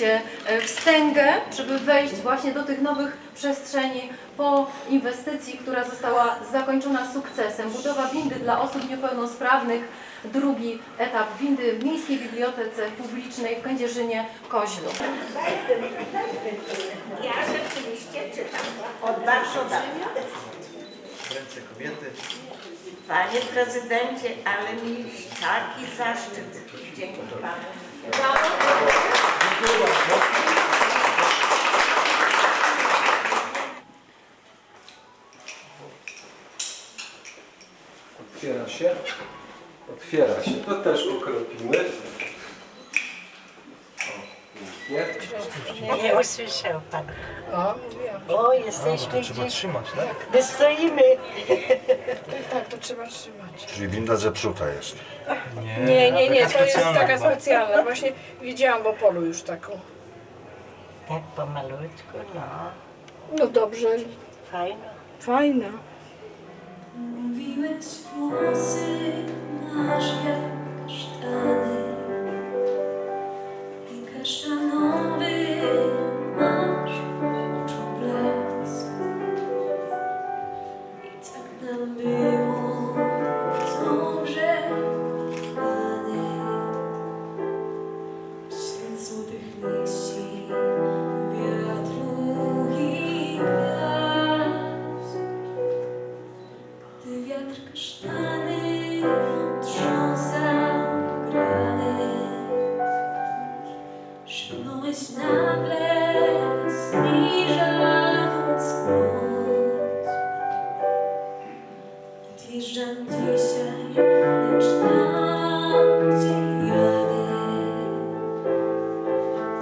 mieliście e, wstęgę, żeby wejść właśnie do tych nowych przestrzeni po inwestycji, która została zakończona sukcesem. Budowa windy dla osób niepełnosprawnych, drugi etap windy w Miejskiej Bibliotece Publicznej w Kędzierzynie Koźlu. Ja rzeczywiście czytam od bardzo dawna. Ręce kobiety. Panie prezydencie, ale mi taki zaszczyt. Dzięki panu. Otwiera się. Otwiera się. To też ukropimy. Nie usłyszał pan. O, mówiłam. O, jesteśmy Trzeba gdzieś. trzymać, tak? My stoimy. Tak, to trzeba trzymać. Czyli winda zepsuta jest. Nie, nie, nie, to jest taka chyba. specjalna. Właśnie widziałam w Opolu już taką. Tak pomalutku, no. No dobrze, Fajno. fajna. Mówiłeś włosy masz jak kasztany i kasztanowy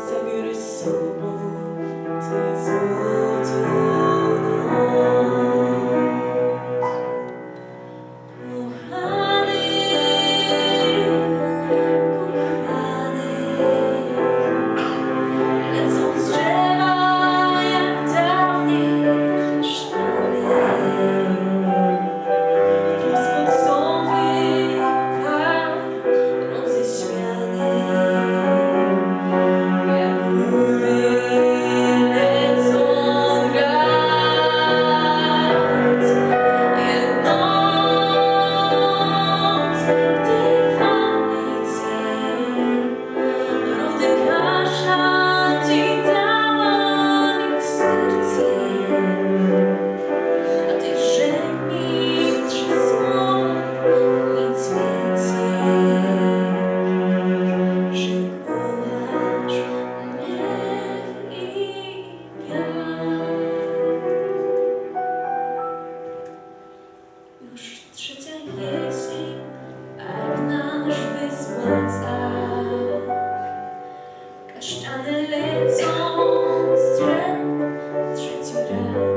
Zabiorę z sobą tę złotą Kasztany lecą z drzew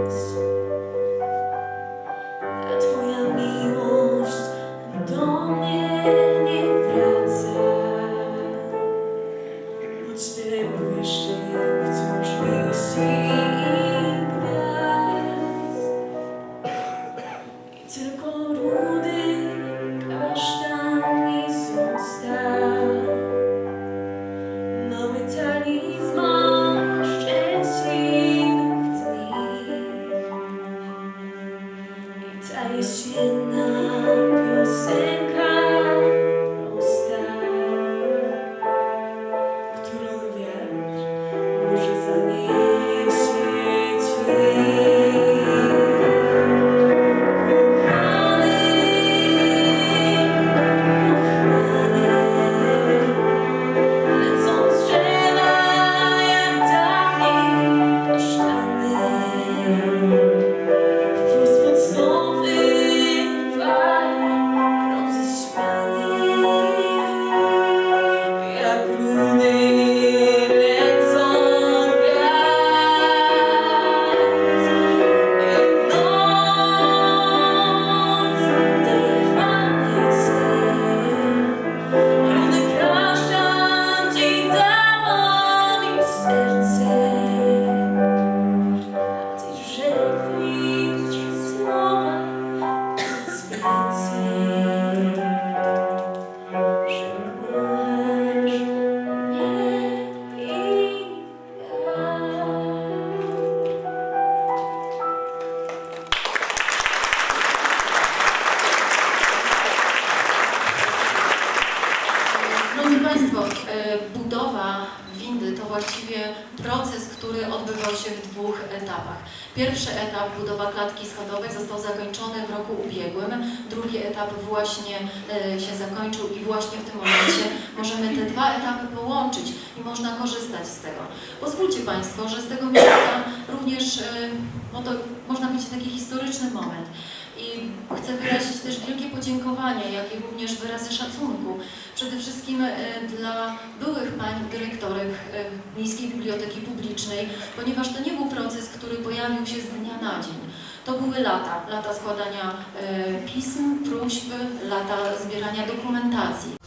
在线那飘散。Właściwie proces, który odbywał się w dwóch etapach. Pierwszy etap budowa klatki schodowej został zakończony w roku ubiegłym, drugi etap właśnie e, się zakończył i właśnie w tym momencie możemy te dwa etapy połączyć i można korzystać z tego. Pozwólcie Państwo, że z tego miejsca również, no to można powiedzieć taki historyczny moment. Chcę wyrazić też wielkie podziękowania, jak i również wyrazy szacunku przede wszystkim e, dla byłych pań dyrektorek e, Miejskiej Biblioteki Publicznej, ponieważ to nie był proces, który pojawił się z dnia na dzień. To były lata, lata składania e, pism, próśb, lata zbierania dokumentacji.